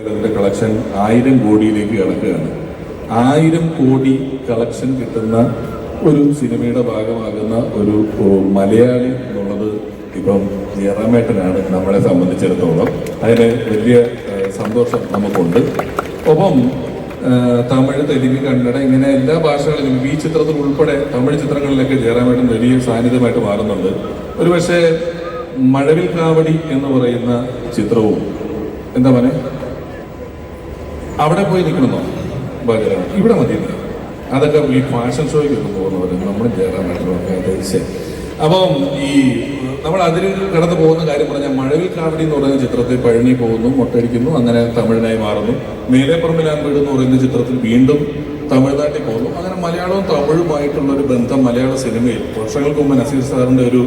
അതിന്റെ കളക്ഷൻ ആയിരം കോടിയിലേക്ക് കിടക്കുകയാണ്. ആയിരം കോടി കളക്ഷൻ കിട്ടുന്ന ഒരു സിനിമയുടെ ഭാഗമാകുന്ന ഒരു മലയാളി എന്നുള്ളത് ഇപ്പം ജയറാമേട്ടനാണ് നമ്മളെ സംബന്ധിച്ചിടത്തോളം. അതിന് വലിയ സന്തോഷം നമുക്കുണ്ട്. ഒപ്പം തമിഴ് തെലുങ്ക് കന്നഡ ഇങ്ങനെ എല്ലാ ഭാഷകളിലും ഈ ചിത്രത്തിൽ ഉൾപ്പെടെ തമിഴ് ചിത്രങ്ങളിലൊക്കെ ജയറാമേട്ടൻ വലിയ സാന്നിധ്യമായിട്ട് മാറുന്നുണ്ട്. ഒരുപക്ഷെ മഴവിൽ കാവടി എന്ന് പറയുന്ന ചിത്രവും എന്താ പറയുക അവിടെ പോയി നിൽക്കണമെന്നോ ഭയങ്കര ഇവിടെ മതി. അതൊക്കെ ഈ ഫാഷൻ ഷോയ്ക്ക് ഒക്കെ പോകുന്നവരും നമ്മൾ പറ്റും അപ്പം ഈ നമ്മൾ അതിൽ കടന്നു പോകുന്ന കാര്യം പറഞ്ഞാൽ മഴവിൽ കാവടി എന്ന് പറയുന്ന ചിത്രത്തിൽ പഴനി പോകുന്നു മൊട്ടടിക്കുന്നു അങ്ങനെ തമിഴിനായി മാറുന്നു. മേലേപ്പുറമിലാൻ വീട് എന്ന് പറയുന്ന ചിത്രത്തിൽ വീണ്ടും തമിഴ്നാട്ടിൽ പോകുന്നു. അങ്ങനെ മലയാളവും തമിഴുമായിട്ടുള്ള ഒരു ബന്ധം മലയാള സിനിമയിൽ വർഷങ്ങൾക്ക് മുമ്പ് നസീർ സാറിന്റെ ഒരു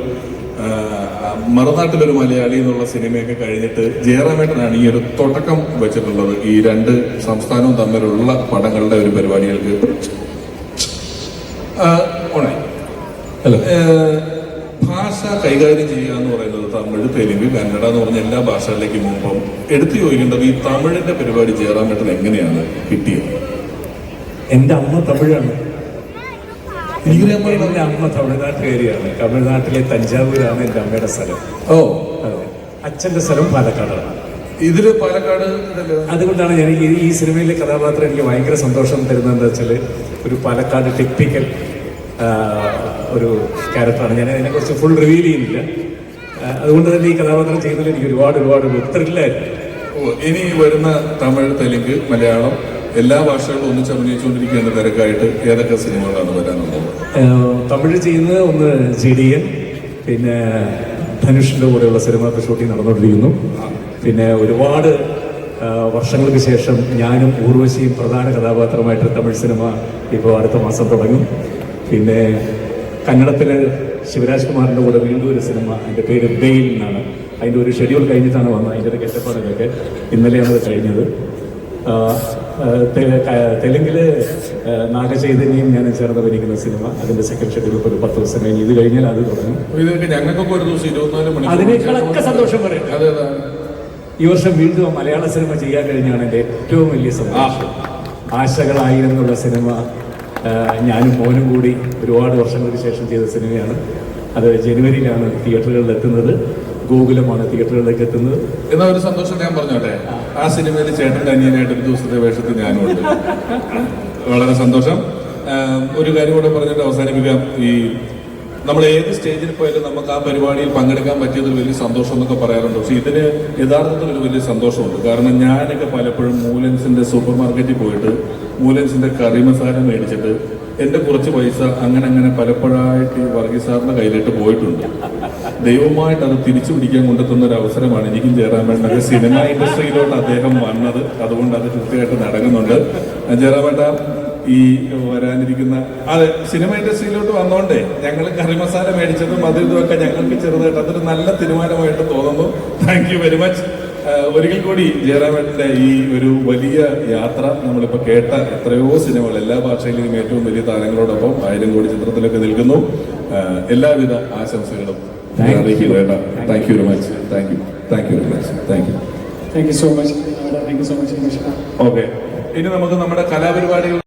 മറുനാട്ടിലൊരു മലയാളി എന്നുള്ള സിനിമയൊക്കെ കഴിഞ്ഞിട്ട് ജയറാമേട്ടനാണ് ഈ ഒരു തുടക്കം വെച്ചിട്ടുള്ളത്. ഈ രണ്ട് സംസ്ഥാനവും തമ്മിലുള്ള പടങ്ങളുടെ ഒരു പരിപാടികൾക്ക്. ഭാഷ കൈകാര്യം ചെയ്യുക എന്ന് പറയുന്നത് തമിഴ് തെലുങ്ക് കന്നഡ എന്ന് പറഞ്ഞ എല്ലാ ഭാഷകളിലേക്ക് മുമ്പും എടുത്തു ചോദിക്കേണ്ടത് ഈ തമിഴിന്റെ പരിപാടി ജയറാമേട്ടൻ എങ്ങനെയാണ് കിട്ടിയത്? എന്റെ അമ്മ തമിഴാണ്. പാടില്ല. എന്റെ അമ്മ തമിഴ്നാട്ടുകാരിയാണ് തമിഴ്നാട്ടിലെ തഞ്ചാവൂരാണ് എന്റെ അമ്മയുടെ സ്ഥലം. ഓ. അച്ഛന്റെ സ്ഥലം പാലക്കാടാണ്. ഇതിൽ പാലക്കാട്? അതുകൊണ്ടാണ് ഞാൻ ഈ- ഈ സിനിമയിലെ കഥാപാത്രം എനിക്ക് ഭയങ്കര സന്തോഷം തരുന്നത് എന്താ വെച്ചാൽ ഒരു പാലക്കാട് ടെക്നിക്കൽ ഒരു ക്യാരക്ടറാണ്. ഞാൻ അതിനെ അതിനെക്കുറിച്ച് ഫുൾ റിവീൽ ചെയ്യുന്നില്ല. അതുകൊണ്ട് തന്നെ ഈ കഥാപാത്രം ചെയ്യുന്നതിൽ എനിക്ക് ഒരുപാട് ഒരുപാട് ത്രില്ലായിരുന്നു ഇനി വരുന്ന തമിഴ് തെലുങ്ക് മലയാളം എല്ലാ ഭാഷകളും ഒന്നിച്ച് അഭിനയിച്ചുകൊണ്ടിരിക്കുന്ന തിരക്കായിട്ട് ഏതൊക്കെ സിനിമകളാണ് വരാനുള്ളത്? തമിഴ് ചെയ്യുന്ന ഒന്ന് ജി ഡി എൻ പിന്നെ ധനുഷിന്റെ കൂടെയുള്ള സിനിമ ഷൂട്ടിംഗ് നടന്നുകൊണ്ടിരിക്കുന്നു. പിന്നെ ഒരുപാട് വർഷങ്ങൾക്ക് ശേഷം ഞാനും ഊർവശിയും പ്രധാന കഥാപാത്രമായിട്ട് തമിഴ് സിനിമ ഇപ്പോൾ അടുത്ത മാസം തുടങ്ങും. പിന്നെ കന്നഡത്തിൽ ശിവരാജ് കുമാറിന്റെ കൂടെ വീണ്ടും ഒരു സിനിമ അതിന്റെ പേര് ബെയിൽ എന്നാണ്. അതിന്റെ ഒരു ഷെഡ്യൂൾ കഴിഞ്ഞിട്ടാണ് വന്നത്. അതിന്റെ ഒരു കെട്ടപ്പാടുകളൊക്കെ ഇന്നലെയാണ് അത് കഴിഞ്ഞത്. ആ, ആ, തെ- ക- തെലുങ്കിൽ ആ, നാഗചൈതന്യം ഞാൻ ചേർന്ന് അഭിനയിക്കുന്ന സിനിമ. അതിന്റെ സെക്കൻഡ് ഷെഡ്യൂൾ ഒരു പത്ത് ദിവസം കഴിഞ്ഞ്. ഇത് കഴിഞ്ഞാൽ അത് തുടങ്ങും. അപ്പൊ ഇതൊക്കെ ഞങ്ങൾക്കൊക്കെ ഒരു ദിവസം ഇരുപത്തിനാല് മണിക്കൂർ അതിനേക്കാളൊക്കെ സന്തോഷം പറയും. അതെ അതെ. ഈ വർഷം വീണ്ടും മലയാള സിനിമ ചെയ്യാൻ കഴിഞ്ഞാണ് എന്റെ ഏറ്റവും വലിയ സന്തോഷം. ആശകളായി എന്നുള്ള സിനിമ ഞാനും മോനും കൂടി ഒരുപാട് വർഷങ്ങൾക്ക് ശേഷം ചെയ്ത സിനിമയാണ്. അത് ജനുവരിയിലാണ് തിയേറ്ററുകളിൽ എത്തുന്നത്. ഗൂഗിളുമാണ് തിയേറ്ററുകളിലേക്ക് എത്തുന്നത്. എന്നാ ഒരു സന്തോഷം ഞാൻ പറഞ്ഞോട്ടെ ആ. സിനിമയിൽ ചേട്ടന്റെ അനിയനായിട്ട് ഒരു ദിവസത്തെ വേഷത്തിൽ ഞാനും ഉണ്ട് വളരെ സന്തോഷം. ഒരു കാര്യം കൂടെ പറഞ്ഞിട്ട് അവസാനിപ്പിക്കാം. ഈ നമ്മൾ ഏത് സ്റ്റേജിൽ പോയാലും നമുക്ക് ആ പരിപാടിയിൽ പങ്കെടുക്കാൻ പറ്റിയത് വലിയ സന്തോഷം എന്നൊക്കെ പറയാറുണ്ട്. പക്ഷെ ഇതിന് യഥാർത്ഥത്തിൽ ഒരു വലിയ സന്തോഷമുണ്ട്. കാരണം ഞാനൊക്കെ പലപ്പോഴും മൂലൻസിന്റെ സൂപ്പർ മാർക്കറ്റിൽ പോയിട്ട് മൂലൻസിന്റെ കറി മസാല മേടിച്ചിട്ട് എന്റെ കുറച്ച് പൈസ അങ്ങനെ അങ്ങനെ പലപ്പോഴായിട്ട് ഈ വർഗീസ് സാറിന്റെ കയ്യിലിട്ട് പോയിട്ടുണ്ട്. ദൈവമായിട്ട് അത് തിരിച്ചു പിടിക്കാൻ കൊണ്ടെത്തുന്ന ഒരു അവസരമാണ് എനിക്കും ജയറാമേട്ടനൊക്കെ സിനിമ ഇൻഡസ്ട്രിയിലോട്ട് അദ്ദേഹം വന്നത്. അതുകൊണ്ട് അത് കൃത്യമായിട്ട് നടക്കുന്നുണ്ട്. ജയറാമേട്ട ഈ വരാനിരിക്കുന്ന അതെ സിനിമ ഇൻഡസ്ട്രിയിലോട്ട് വന്നോണ്ടേ ഞങ്ങൾ കറി മസാല മേടിച്ചതും അതും ഇതുമൊക്കെ ഞങ്ങൾക്ക് ചെറുതായിട്ട് അതൊരു നല്ല തീരുമാനമായിട്ട് തോന്നുന്നു. താങ്ക് വെരി മച്ച് ഒരിക്കൽ കൂടി ജയറാമേട്ടന്റെ ഈ ഒരു വലിയ യാത്ര നമ്മളിപ്പോ കേട്ട എത്രയോ സിനിമകൾ എല്ലാ ഭാഷയിലും ഏറ്റവും വലിയ താരങ്ങളോടൊപ്പം ആയിരം കോടി ചിത്രത്തിലൊക്കെ നിൽക്കുന്നു. എല്ലാവിധ ആശംസകളും. അറിയിക്കുന്നു thank you very much thank you thank you very much thank you so much much, English. Okay ഇനി നമുക്ക് നമ്മുടെ കലാപരിപാടികൾ